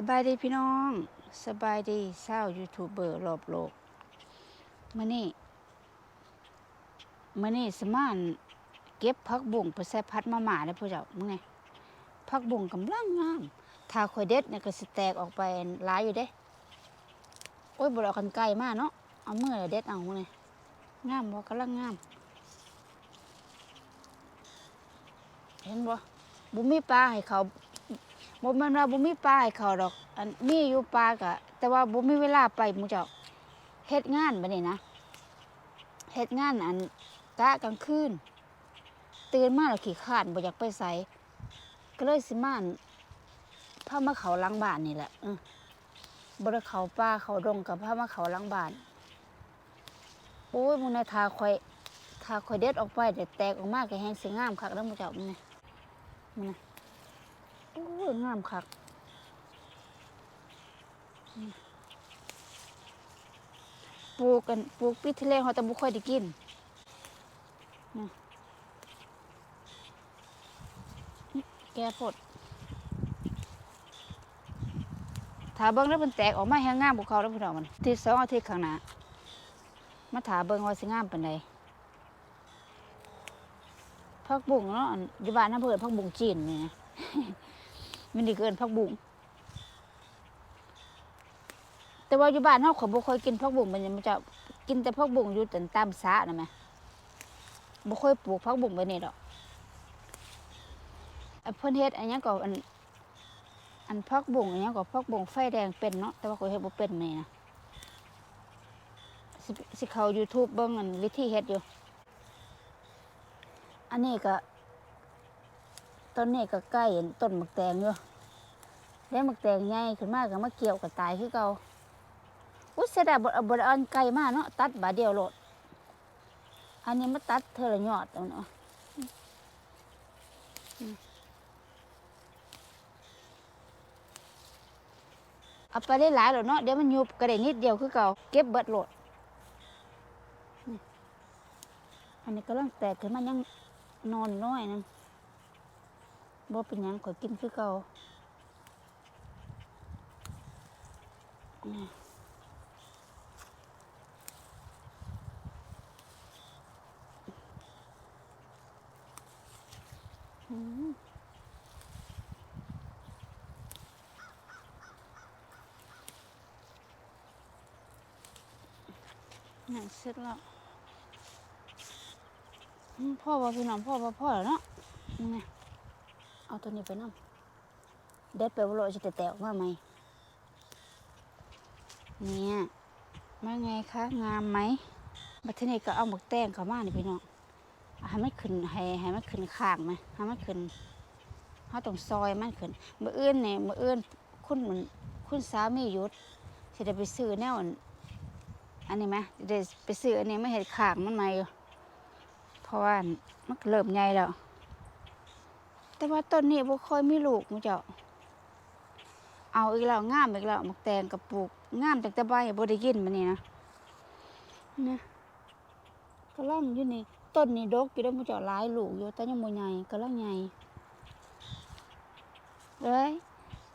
สบายดีพี่น้องสบายดีเศร้ายูทูบเบอร์รอบโลกมื่อนี้มื่อนี้สมานเก็บพักบุ่งไปใส่พัดมาหมาได้พ่อเจ้ามึงไงพักบุ่งกำลังงามถ้าข่อยเด็ดเนี่ยก็สแตกออกไปหลายอยู่เด้โอ้ยบ่ได้เอากันไกลมากเนาะเอาเมื่อเด็ดเอามึงไงงามบ่กำลังงาม เห็นบ่บุมีปลาให้เขา บ่แม่นว่าบ่มีปลาให้เขาดอก อันมีอยู่ปลากะแต่ว่าบ่มีเวลาไปหมู่เจ้าเฮ็ดงานบัดนี้นะเฮ็ดงานอันกะกลางคืนตื่นมาแล้วขี้คร้านบ่อยากไปไสก็เลยสิมาอั่นพามาเขาหลังบ้านนี่แหละเออบ่ได้เขาป่าเขาดงกับพามาเขาหลังบ้านโอ้ยมึงนะทาข่อยทาข่อยเด็ดออกไปเดี๋ยวแตกออกมาก็แฮงสิงามคักแล้วหมู่เจ้ามึงนี่มึงนะ โอ้ยงามคักปลูกกันปลูกปีที่แล้วเขาแต่บุค่อยได้กินนี่แกผดถาเบิ้งแล้วมันแตกออกมาแห้งงามบุเขาแล้วพี่น้องมันที่สองอาทิตย์ข้างหน้ามาถาเบิ้งว่าสิงามเปานใดพักบุ้งเนาะอันยู่บ้านน้ำเพื่อนพักบุ้งจีนนี่นะ มันดีเกินพักบุ้งแต่ว่าอยู่บ้านเฮาขอบ่ค่อยกินพักบุ้งมันมันจะกินแต่พักบุ้งอยู่แต่ตามสระนะแม่บ่ค่อยปลูกพักบุ้งไปนี่ดอกอันเพิ่นเฮ็ดอันหยังก็อันอันพักบุงอันหยังก็พักบุงไฟแดงเป็นเนาะแต่ว่าข้อยเฮ็ดบ่เป็นนี่นะสิสิเข้า YouTube เบิ่งอันวิธีเฮ็ดอยู่ อันนี้ก็ ตอนนี้ก็ใกล้เห็นต้นหมักแตงอยู่แล้วหมักแตงใหญ่ขึ้นมากก็มาเกี่ยวกับตายคือเก่าอุ้ยเสียดายบดบดอันไกลมากเนาะตัดบาดเดียวโหลด อันนี้มาตัดเธอละยอดเอาเนาะเอาไปได้หลายโลดเนาะเดี๋ยวมันยุบกระเด็นนิดเดียวคือเก่าเก็บเบิดโหลดอันนี้ก็เริ่มแตกขึ้นมายังนอนน้อยนึง บ่เป็นหยังข่อยกินคือเก่านี่อืมนี่เสร็จแล้วพ่อบ่พี่น้องพ่อบ่พ่อแล้วเนาะนี่ เอาตัวนี้ไปน้ำเด็ดไปว่าเราจะแตกออกมาไหมเนี่ยมาไงคะงามไหมบัดทีนี้ก็เอาหมกแตงเข้ามานี่พี่น้องให้มันขึ้นให้ให้มันขึ้นข้างไหมให้มันขึ้นเขาต้องซอยมันขึ้นมื่ออื่นเนี่ยมื่ออื่นคุณเหมือนคุณสามียุดจะได้ไปซื้อแนวอันอันนี้ไหมจะได้ไปซื้ออันนี้ไม่เห็นข้างมันไหมเพราะว่ามันเริ่มใหญ่แล้ว แต่ว่าต้นนี้บ่ค่อยมีลูกมูเจ้า เอาอีกแล้วงามอีกแล้วมักแตงกับปลูกงามตั้งแต่ใบบ่ได้กินมันนี่นะนะกำลังอยู่นี่ต้นนี้ดกอยู่ได้อมูเจ้าหลายลูกอยู่แต่ยังบ่ใหญ่กำลังใหญ่เอ้ย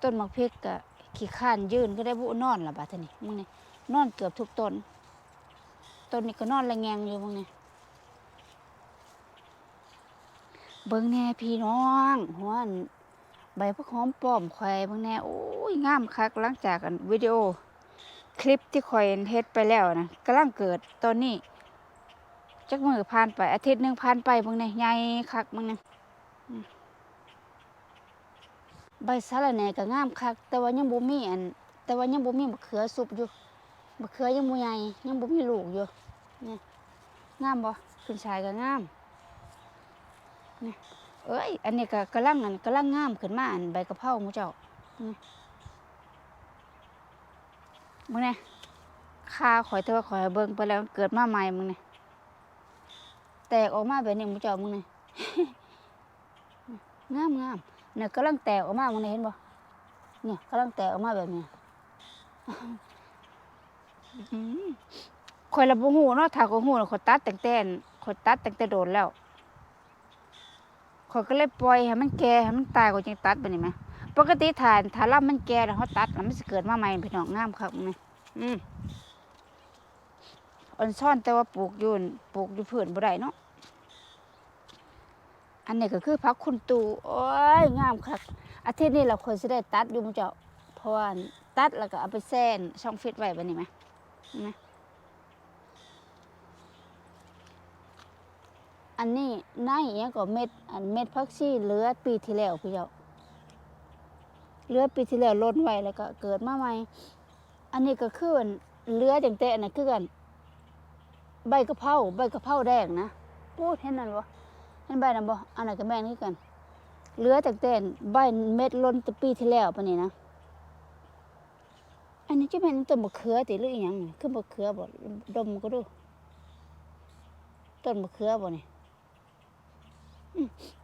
ต้นมักพริกก็ขี้ข้านยืนก็ได้บุนอนละบาดท่านี้มึงนี่นอนเกือบทุกต้นต้นนี้ก็นอนระแงงอยู่มึงนี่ เบิ่งแน่พี่น้องหัวนใบพักหอมป้อมข่อยเบิ่งแน่โอ้ยงามคักหลังจากอันวิดีโอ คลิปที่ข่อยเฮ็ดไปแล้วนะกำลังเกิดตอนนี้จักมือผ่านไป อาทิตย์หนึ่งผ่านไปเบิ่งแน่ใหญ่คักเบิ่งแน่ใบสะระแหน่ก็งามคัก แต่ว่ายังบ่มีอัน แต่ว่ายังบ่มีมะเขือสุบอยู่มะเขือยังบ่ใหญ่ยังบ่มีลูกอยู่นี่งามบ่ขึ้นชายก็งาม เอ้ย อันนี้ก็กำลังอันกำลังงามขึ้นมาอันใบกระเพราหมูเจ้ามึงเนี่ยข้าข่อยเธอข่อยเบิ่งไปแล้วเกิดมาใหม่มึงเนี่ยแตกออกมาแบบนี้หมูเจ้ามึงเนี่ยงามงามเนี่ยกำลังแตกออกมามึงเนี่ยเห็นบ่เนี่ยกำลังแตกออกมาแบบนี้ยอื้อหือข่อยละบ่ฮู้เนาะถ้าข่อยฮู้น่ะข่อยตัดตั้งแต่นข่อยตัดตั้งแต่โดนแล้ว ข่อยก็เลยปล่อยให้มันแก่ให้มันตายกว่าจังตัดไปนี่ไหมปกติฐานถ้าลำมันแก่แล้วเขาตัดแล้วมันจะเกิดมาใหม่พี่น้องงามครับนี่อืมอ่อนซ่อนแต่ว่าปลูกอยู่นั่นปลูกอยู่พื้นบ่ได้เนาะอันนี้ก็คือพักคุณตูโอ้ยงามครับอาทิตย์นี้เราควรจะได้ตัดอยู่มั้งเจ้าเพราะว่าตัดแล้วก็เอาไปแซนช่องฟิตไว้แบบนี้ไหมนไหม อันนี้ในเนี้ยก็เม็ดอันเม็ดพักชีเหลือปีที่แล้วพี่เจ้าเหลือปีที่แล้วล้นไว้แล้วก็เกิดมาใหม่ อันนี้ก็คืออันเหลือจังแต่อันนั้นคือกันใบกะเพราใบกะเพราแดงนะพูดเห็นนั่นบ่เห็นใบนั้นบ่อันนั้นก็แม่นคือกันเหลือจังแต่ใบเม็ดล้นตะปีที่แล้วปานนี้นะอันนี้จะเป็นต้นมะเขือติหรืออีหยังนี่คือมะเขือบ่ดมก็ดูต้นมะเขือบ่นี่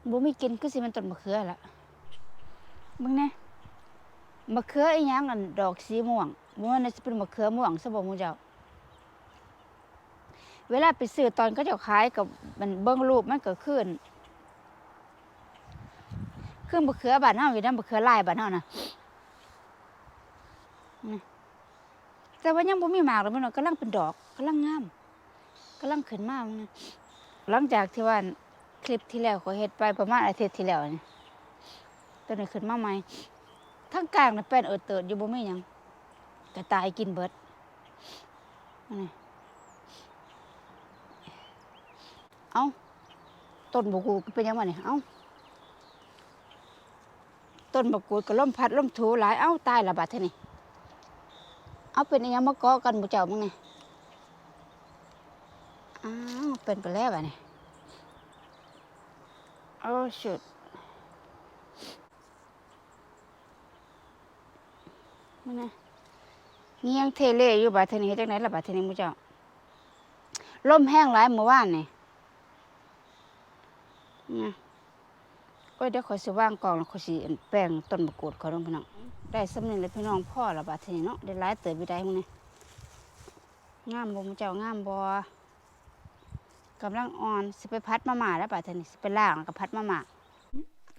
บ่มีกินคือสิมันต้นมะเขือล่ะมึงแน่มะเขืออีหยังอันดอกสีม่วงม่วงนี่จะเป็นมะเขือม่วงซะบ่มูเจ้า เวลาไปซื้อตอนก็จะขายกับมันเบิ่งรูปมันก็ขึ้นคือมะเขือบ้านเฮาอยู่นำมะเขือลายบ้านเฮานะแต่ว่ายังบ่มีหมากเลยมันกำลังเป็นดอกกำลังงามกำลังขึ้นมามันนะหลังจากที่ว่า คลิปที่แล้วเขาเฮ็ดไปประมาณอาทิตย์ที่แล้วนี่ตัวนี้ขึ้นมาใหม่ทั้งกลางน่ะเป็นเอิดเติดอยู่บ่มีหยังกระตายกินเบิดนนี้เอาต้นบกูเป็นยังไงเนี่ยเอาต้นบกูก็ล่มพัดล่มถูหลายเอ้าตายละบาดเท่านี้เอาเป็นยังมาเกาะกันบุเจ้ามึงนี่อ้าวเป็นไปแล้วบะนี่โอ้ชุดมึงนะเงียงเทเลอยู่บาดเทนี้จังไหนล่ะบาดเทนี้มูเจ้าลมแห้งหลายเมื่อวานนี่นะโอ้ยเดี๋ยวขอยสิว่างกองแล้วขอยสิแป้งต้นมะกรูดขอยลงพี่น้อง ได้สำเร็จเลยพี่น้องพ่อละบาดเทนี้เนาะได้หลายเติบอยู่ได้มึงนี่งามบ่มูเจ้างามบ่ กำลังอ่อนสิไปพัดมาม่าแล้วบาดเทานี้สิไปล้างแล้วก็พัดมาม่า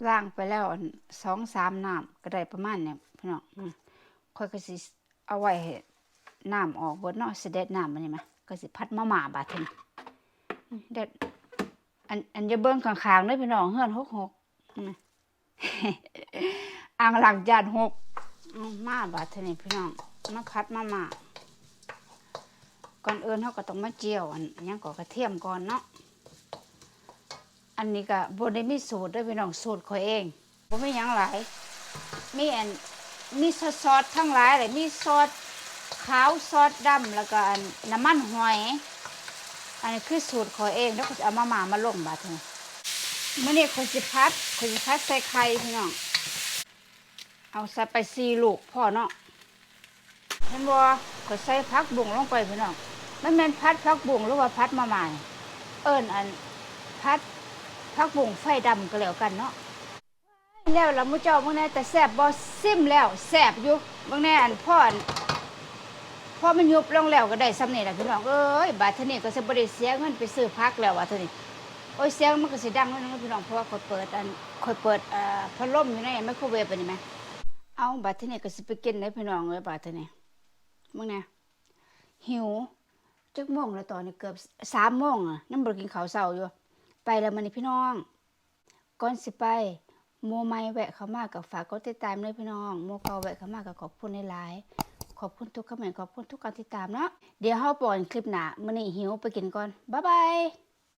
ล้างไปแล้วอั่นสองสามน้ำก็ได้ประมาณเนี่ยพี่น้องอืมค่อยก็สิเอาไว้ให้น้ำออกเบิดเนาะสิเด็ดน้ำมันนี่มาก็สิพัดมาหมาบาดเทานี้อืมเด็ดอันอันจะเบิ่งข้างๆเด้อพี่น้องเฮือนหกหกอืมอ่างหลังจานหกเอามาบาดเทานี้พี่น้องมาพัดมาหมา ก่อนอื่นเขาก็ต้องมาเจียวอันนหยังก็กระเทียมก่อนเนาะอันนี้ก็บ่ได้มีสูตรด้อพี่น้องสูตรขอยเองบ่มีหยังหลายมีอันมีซอสทั้งหลายเลยมีซอสขาวซอสดำแล้วก็น้ำมันหอย อันนี้คือสูตรขอยเองแล้วก็จะเอามาหมามาลงบาดนี้มื่อนี้คนสิพัดคนสิพัดใส่ไข่พี่น้องเอาใส่ไปสี่ลูกพ่อเนาะเห็นบ่ก็ใส่พักบุ้งลงไปพี่น้อง มันแม่นพัดพักบุ้งหรือว่าพัดมาใหม่เอิ้นอันพัดพักบุ้งไฟดำก็แล้วกันเนาะแล้วล่ะมุเจ้าเบิ่งแน่แต่แซ่บบ่ซิมแล้วแซ่บอยู่เบิ่งแน่อันพ่ออันพอมันยุบลงแล้วก็ได้ซ้ำนี่ล่ะพี่น้องเอ้ยบาดเทนี้ก็สบ่ได้เสียเงินไปซื้อผักแล้วว่าเท่านี้โอ้ยเสียงมันก็สิดังนิดนึงพี่น้องเพราะว่าข่อยเปิดอันข่อยเปิดเอ่อพัดลมอยู่ในไมโครเวฟอันนี้แหมเอาบาดเทนี้ก็สิไปกินได้พี่น้องเอ้ยบาดเทนี้เบิ่งแน่หิว จักโมงแล้วตอนนี้เกือบ3โมงอะนำบรกินข้าวเช้าอยู่ ไปแล้วมันนี่พี่น้อง ก่อนสิไปโมไม่แวะเข้ามากับฝากกดติดตามเลยพี่น้องโมเกาแวะเข้ามากับขอบคุณในไลน์ขอบคุณทุกคอมเมนต์ขอบคุณทุกการติดตามเนาะเดี๋ยวเฮาปล่อยคลิปหน้ามื้อนี้หิวไปกินก่อนบ๊ายบาย